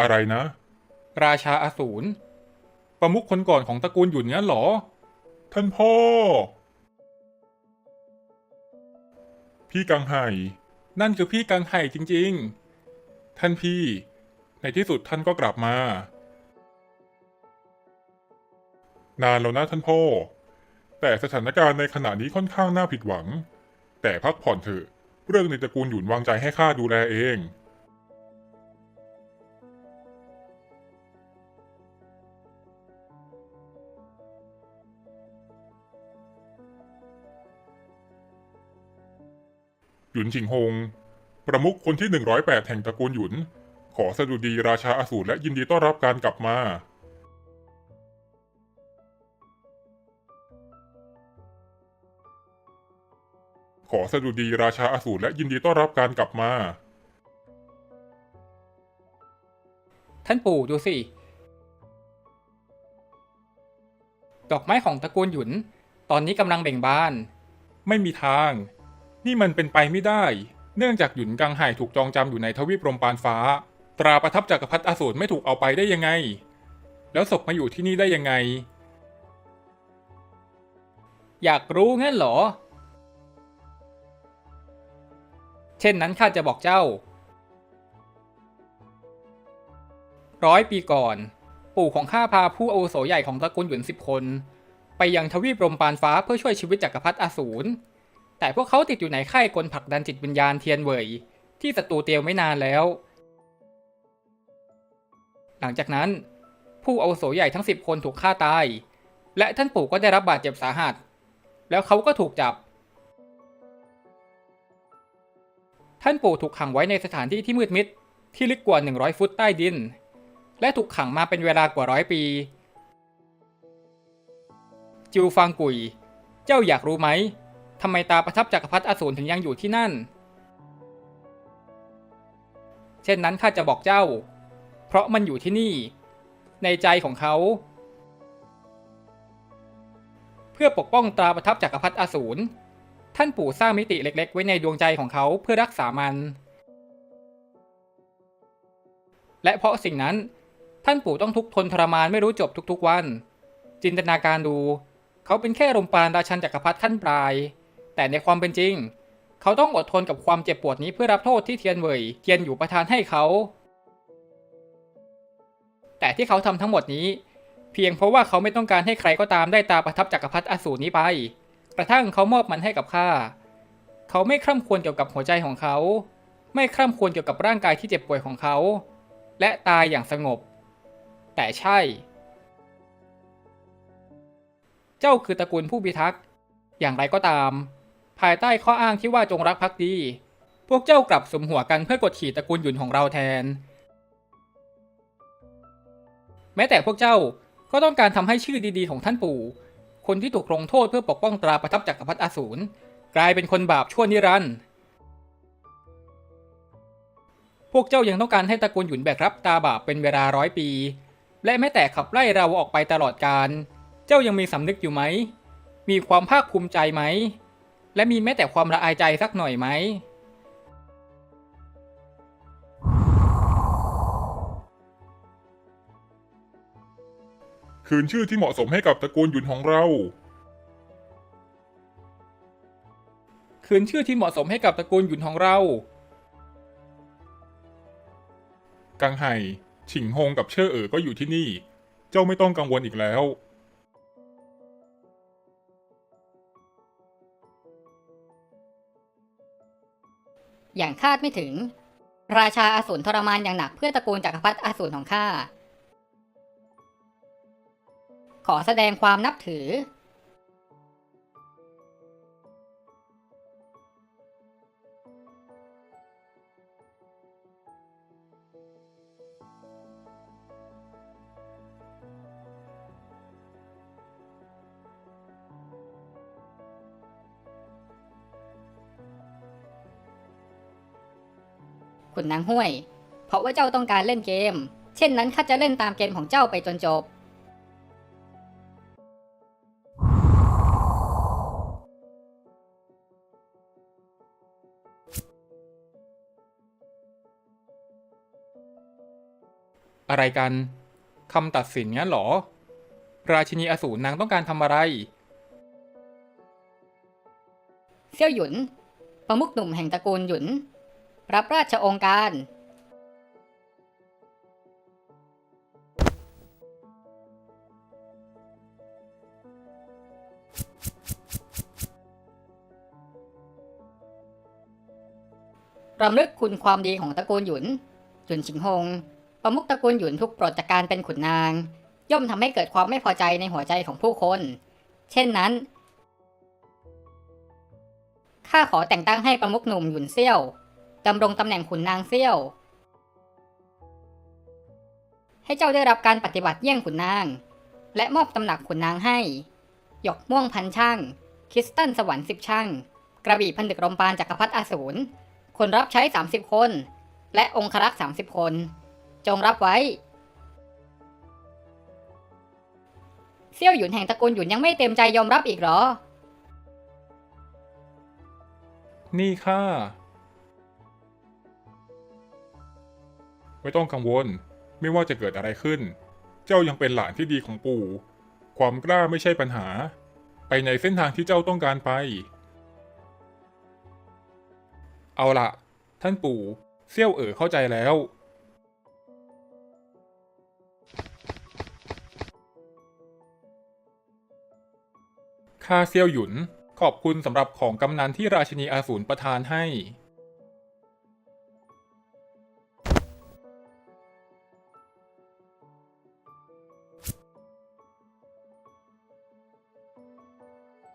อะไรนะ ราชาอสูร ประมุขคนก่อนของตระกูลหยุนงั้นเหรอ ท่านพ่อ พี่กังไห่ นั่นคือพี่กังไห่จริง ๆ ท่านพี่ ในที่สุดท่านก็กลับมา นานแล้วนะท่านพ่อ แต่สถานการณ์ในขณะนี้ค่อนข้างน่าผิดหวัง แต่พักผ่อนเถอะ เรื่องในตระกูลหยุนวางใจให้ข้าดูแลเอง หยุนชิงฮง ประมุขคนที่ 108 แห่งตระกูลหยุน ขอสดุดีราชาอสูรและยินดีต้อนรับการกลับมา ขอสดุดีราชาอสูรและยินดีต้อนรับการกลับมา ท่านปู่ดูสิ ดอกไม้ของตระกูลหยุน ตอนนี้กำลังเบ่งบาน ไม่มีทาง นี่มันเป็นไปไม่ได้ เนื่องจากหยุนกังไห่ถูกจองจำอยู่ในทวีปลมปานฟ้า ตราประทับจักรพรรดิอสูรไม่ถูกเอาไปได้ยังไง แล้วศพมาอยู่ที่นี่ได้ยังไง อยากรู้งั้นเหรอ เช่นนั้นข้าจะบอกเจ้า ร้อยปีก่อน ปู่ของข้าพาผู้อาวุโสใหญ่ของตระกูลหยุนสิบคน ไปยังทวีปลมปานฟ้าเพื่อช่วยชีวิตจักรพรรดิอสูร แต่พวกเขาติดอยู่ในค่ายกลผักดันจิตวิญญาณเทียนเวยที่ศัตรูเตียวไม่นานแล้ว หลังจากนั้น ผู้อาวุโสใหญ่ทั้งสิบคนถูกฆ่าตาย และท่านปู่ก็ได้รับบาดเจ็บสาหัส แล้วเขาก็ถูกจับ ท่านปู่ถูกขังไว้ในสถานที่ที่มืดมิดที่ลึกกว่า 100 ฟุตใต้ดิน และถูกขังมาเป็นเวลากว่าร้อยปี จิวฟางกุย เจ้าอยากรู้ไหม ทำไมตาประทับจักรพรรดิอสูรถึงยังอยู่ที่นั่น เช่นนั้นข้าจะบอกเจ้า เพราะมันอยู่ที่นี่ ในใจของเขา เพื่อปกป้องตาประทับจักรพรรดิอสูรท่านปู่สร้างมิติเล็ก ๆ ไว้ในดวงใจของเขาเพื่อรักษามัน และเพราะสิ่งนั้น ท่านปู่ต้องทุกทนทรมานไม่รู้จบทุกๆวัน จินตนาการดู เขาเป็นแค่ลมปาณราชันจักรพรรดิขั้นปลาย แต่ในความเป็นจริง เขาต้องอดทนกับความเจ็บปวดนี้เพื่อรับโทษที่เทียนเหวยเทียนอยู่ประทานให้เขา แต่ที่เขาทำทั้งหมดนี้ เพียงเพราะว่าเขาไม่ต้องการให้ใครก็ตามได้ตาประทับจักรพรรดิอสูรนี้ไป กระทั่งเขามอบมันให้กับข้าเขาไม่คร่ำควรเกี่ยวกับหัวใจของเขา ไม่คร่ำควรเกี่ยวกับร่างกายที่เจ็บป่วยของเขา และตายอย่างสงบ แต่ใช่ เจ้าคือตระกูลผู้พิทักษ์อย่างไรก็ตาม ภายใต้ข้ออ้างที่ว่าจงรักภักดี พวกเจ้ากลับสมหัวกันเพื่อกดขี่ตระกูลหยุนของเราแทน แม้แต่พวกเจ้าก็ต้องการทำให้ชื่อดีๆของท่านปู่ คนที่ถูกลงโทษเพื่อปกป้องตราประทับจักรพรรดิอสูรกลายเป็นคนบาปชั่วนิรันดร์พวกเจ้ายังต้องการให้ตระกูลหยุนแบกรับตาบาปเป็นเวลาร้อยปี และแม้แต่ขับไล่เราออกไปตลอดกาล เจ้ายังมีสำนึกอยู่ไหม มีความภาคภูมิใจไหม และมีแม้แต่ความละอายใจสักหน่อยไหม คืนชื่อที่เหมาะสมให้กับตระกูลหยุนของเรา คืนชื่อที่เหมาะสมให้กับตระกูลหยุนของเรา กังไห่ ฉิงฮงกับเช่อเอ๋อก็อยู่ที่นี่ เจ้าไม่ต้องกังวลอีกแล้ว อย่างคาดไม่ถึง ราชาอสูรทรมานอย่างหนักเพื่อตระกูลจักรพรรดิอสูรของข้า ขอแสดงความนับถือ คุณนางห้วย เพราะว่าเจ้าต้องการเล่นเกม เช่นนั้นข้าจะเล่นตามเกมของเจ้าไปจนจบ อะไรกันคำตัดสินงั้นเหรอ ราชินีอสูรนางต้องการทำอะไร เซี่ยวหยุน ประมุขหนุ่มแห่งตระกูลหยุน รับราชองค์การ รำลึกคุณความดีของตระกูลหยุนหยุนชิงฮง ประมุขตระกูลหยุนทุกปลดจากการเป็นขุนนาง ย่อมทำให้เกิดความไม่พอใจในหัวใจของผู้คน เช่นนั้นข้าขอแต่งตั้งให้ประมุขหนุ่มหยุนเซี่ยว ดำรงตำแหน่งขุนนางเซี่ยว ให้เจ้าได้รับการปฏิบัติเยี่ยงขุนนาง และมอบตำหนักขุนนางให้ หยกม่วงพันช่าง คริสตันสวรรค์สิบช่าง กระบี่พันดึกรมปานจักรพรรดิอสูร คนรับใช้ 30 คน และองครักษ์30 คน จงรับไว้ เซี่ยวหยุนแห่งตระกูลหยุนยังไม่เต็มใจยอมรับอีกเหรอ นี่ข้า ไม่ต้องกังวล ไม่ว่าจะเกิดอะไรขึ้น เจ้ายังเป็นหลานที่ดีของปู่ ความกล้าไม่ใช่ปัญหา ไปในเส้นทางที่เจ้าต้องการไป เอาละท่านปู่เซี่ยวเอ๋อเข้าใจแล้ว ข้าเซี่ยวหยุนขอบคุณสำหรับของกำนันที่ราชินีอาสูรประทานให้